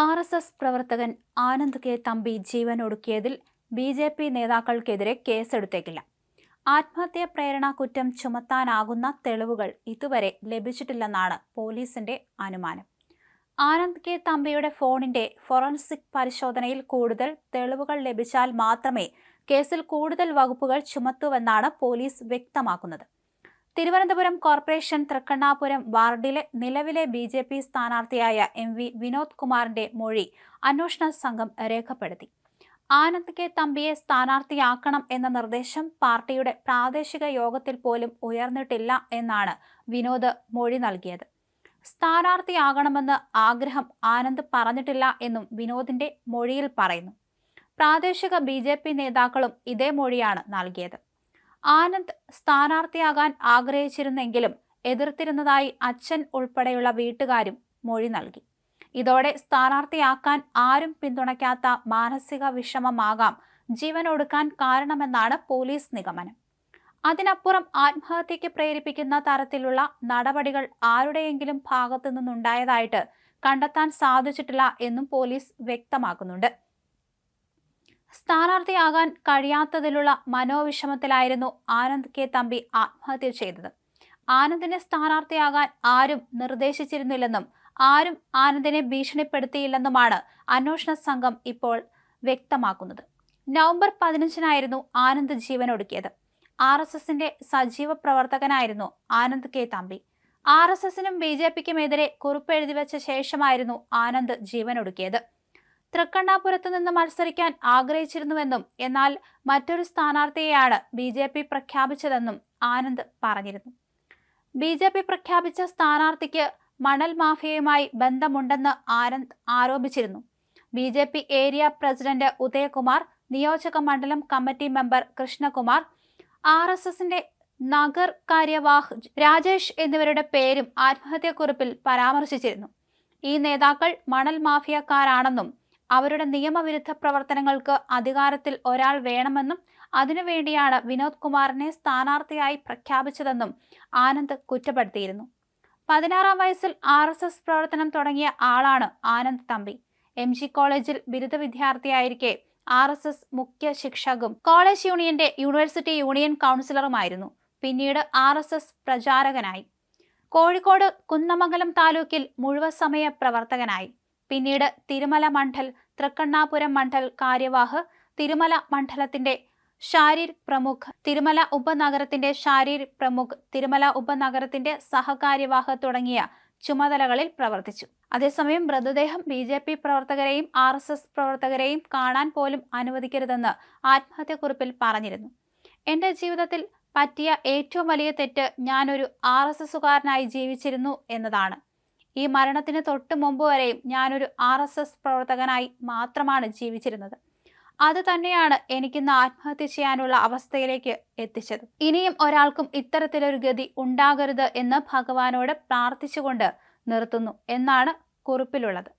R S S പ്രവർത്തകൻ Anand K Thampi ജീവൻ ഒടുക്കിയതിൽ ബി ജെ പി നേതാക്കൾക്കെതിരെ കേസെടുത്തേക്കില്ല. ആത്മഹത്യാ പ്രേരണ കുറ്റം ചുമത്താനാകുന്ന തെളിവുകൾ ഇതുവരെ ലഭിച്ചിട്ടില്ലെന്നാണ് പോലീസിന്റെ അനുമാനം. ആനന്ദ് കെ തമ്പിയുടെ ഫോണിന്റെ ഫോറൻസിക് പരിശോധനയിൽ കൂടുതൽ തെളിവുകൾ ലഭിച്ചാൽ മാത്രമേ കേസിൽ കൂടുതൽ വകുപ്പുകൾ ചുമത്തുവെന്നാണ് പോലീസ് വ്യക്തമാക്കുന്നത്. തിരുവനന്തപുരം കോർപ്പറേഷൻ തൃക്കണ്ണാപുരം വാർഡിലെ നിലവിലെ ബി ജെ പി സ്ഥാനാർത്ഥിയായ എം വി വിനോദ് കുമാറിന്റെ മൊഴി അന്വേഷണ സംഘം രേഖപ്പെടുത്തി. ആനന്ദ് കെ തമ്പിയെ സ്ഥാനാർത്ഥിയാക്കണം എന്ന നിർദ്ദേശം പാർട്ടിയുടെ പ്രാദേശിക യോഗത്തിൽ പോലും ഉയർന്നിട്ടില്ല എന്നാണ് വിനോദ് മൊഴി നൽകിയത്. സ്ഥാനാർത്ഥിയാകണമെന്ന് ആഗ്രഹം ആനന്ദ് പറഞ്ഞിട്ടില്ല എന്നും വിനോദിന്റെ മൊഴിയിൽ പറയുന്നു. പ്രാദേശിക ബി നേതാക്കളും ഇതേ മൊഴിയാണ് നൽകിയത്. ആനന്ദ് സ്ഥാനാർത്ഥിയാകാൻ ആഗ്രഹിച്ചിരുന്നെങ്കിലും എതിർത്തിരുന്നതായി അച്ഛൻ ഉൾപ്പെടെയുള്ള വീട്ടുകാരും മൊഴി നൽകി. ഇതോടെ സ്ഥാനാർത്ഥിയാക്കാൻ ആരും പിന്തുണയ്ക്കാത്ത മാനസിക വിഷമമാകാം ജീവൻ ഒടുക്കാൻ കാരണമെന്നാണ് പോലീസ് നിഗമനം. അതിനപ്പുറം ആത്മഹത്യയ്ക്ക് പ്രേരിപ്പിക്കുന്ന തരത്തിലുള്ള നടപടികൾ ആരുടെയെങ്കിലും ഭാഗത്തു നിന്നുണ്ടായതായിട്ട് കണ്ടെത്താൻ സാധിച്ചിട്ടില്ല എന്നും പോലീസ് വ്യക്തമാക്കുന്നുണ്ട്. സ്ഥാനാർത്ഥിയാകാൻ കഴിയാത്തതിലുള്ള മനോവിഷമത്തിലായിരുന്നു ആനന്ദ് കെ തമ്പി ആത്മഹത്യ ചെയ്തത്. ആനന്ദിനെ സ്ഥാനാർത്ഥിയാകാൻ ആരും നിർദ്ദേശിച്ചിരുന്നില്ലെന്നും ആരും ആനന്ദിനെ ഭീഷണിപ്പെടുത്തിയില്ലെന്നുമാണ് അന്വേഷണ സംഘം ഇപ്പോൾ വ്യക്തമാക്കുന്നത്. നവംബർ പതിനഞ്ചിനായിരുന്നു ആനന്ദ് ജീവനൊടുക്കിയത് ആർ എസ് എസിന്റെ സജീവ പ്രവർത്തകനായിരുന്നു Anand K Thampi. R S എസിനും B J പിക്കുമെതിരെ കുറിപ്പ് എഴുതി വെച്ച ശേഷമായിരുന്നു ആനന്ദ് ജീവനൊടുക്കിയത് തൃക്കണ്ണാപുരത്ത് നിന്ന് മത്സരിക്കാൻ ആഗ്രഹിച്ചിരുന്നുവെന്നും എന്നാൽ മറ്റൊരു സ്ഥാനാർത്ഥിയെയാണ് ബി ജെ പി പ്രഖ്യാപിച്ചതെന്നും ആനന്ദ് പറഞ്ഞിരുന്നു. ബി ജെ പി പ്രഖ്യാപിച്ച സ്ഥാനാർത്ഥിക്ക് മണൽ മാഫിയയുമായി ബന്ധമുണ്ടെന്ന് ആനന്ദ് ആരോപിച്ചിരുന്നു. B J P area president Udayakumar നിയോജക മണ്ഡലം committee member Krishnakumar R S എസിന്റെ നഗർ കാര്യവാഹ് രാജേഷ് എന്നിവരുടെ പേരും ആത്മഹത്യാക്കുറിപ്പിൽ പരാമർശിച്ചിരുന്നു. ഈ നേതാക്കൾ മണൽ മാഫിയക്കാരാണെന്നും അവരുടെ നിയമവിരുദ്ധ പ്രവർത്തനങ്ങൾക്ക് അധികാരത്തിൽ ഒരാൾ വേണമെന്നും അതിനുവേണ്ടിയാണ് വിനോദ് കുമാറിനെ സ്ഥാനാർത്ഥിയായി പ്രഖ്യാപിച്ചതെന്നും ആനന്ദ് കുറ്റപ്പെടുത്തിയിരുന്നു. പതിനാറാം വയസ്സിൽ ആർ എസ് എസ് പ്രവർത്തനം തുടങ്ങിയ ആളാണ് ആനന്ദ് തമ്പി. എം ജി കോളേജിൽ ബിരുദ വിദ്യാർത്ഥിയായിരിക്കെ ആർ എസ് എസ് മുഖ്യ ശിക്ഷകും കോളേജ് യൂണിയന്റെ യൂണിവേഴ്സിറ്റി യൂണിയൻ കൗൺസിലറുമായിരുന്നു. പിന്നീട് ആർ എസ് എസ് പ്രചാരകനായി. കോഴിക്കോട് കുന്നമംഗലം താലൂക്കിൽ മുഴുവൻ സമയ പ്രവർത്തകനായി. പിന്നീട് തിരുമല മണ്ഡൽ തൃക്കണ്ണാപുരം മണ്ഡൽ കാര്യവാഹ് തിരുമല മണ്ഡലത്തിന്റെ ഷാരീർ പ്രമുഖ് തിരുമല ഉപനഗരത്തിന്റെ ഷാരീർ പ്രമുഖ് തിരുമല ഉപനഗരത്തിന്റെ സഹകാര്യവാഹ് തുടങ്ങിയ ചുമതലകളിൽ പ്രവർത്തിച്ചു. അതേസമയം മൃതദേഹം ബി ജെ പി പ്രവർത്തകരെയും ആർ എസ് എസ് പ്രവർത്തകരെയും കാണാൻ പോലും അനുവദിക്കരുതെന്ന് ആത്മഹത്യക്കുറിപ്പിൽ പറഞ്ഞിരുന്നു. എന്റെ ജീവിതത്തിൽ പറ്റിയ ഏറ്റവും വലിയ തെറ്റ് ഞാനൊരു ആർ എസ് എസുകാരനായി ജീവിച്ചിരുന്നു എന്നതാണ്. ഈ മരണത്തിന് തൊട്ട് മുമ്പ് വരെയും ഞാനൊരു ആർ എസ് എസ് പ്രവർത്തകനായി മാത്രമാണ് ജീവിച്ചിരുന്നത്. അത് തന്നെയാണ് എനിക്കിന്ന് ആത്മഹത്യ ചെയ്യാനുള്ള അവസ്ഥയിലേക്ക് എത്തിച്ചത്. ഇനിയും ഒരാൾക്കും ഇത്തരത്തിലൊരു ഗതി ഉണ്ടാകരുത് എന്ന് ഭഗവാനോട് പ്രാർത്ഥിച്ചുകൊണ്ട് നിർത്തുന്നു എന്നാണ് കുറിപ്പിലുള്ളത്.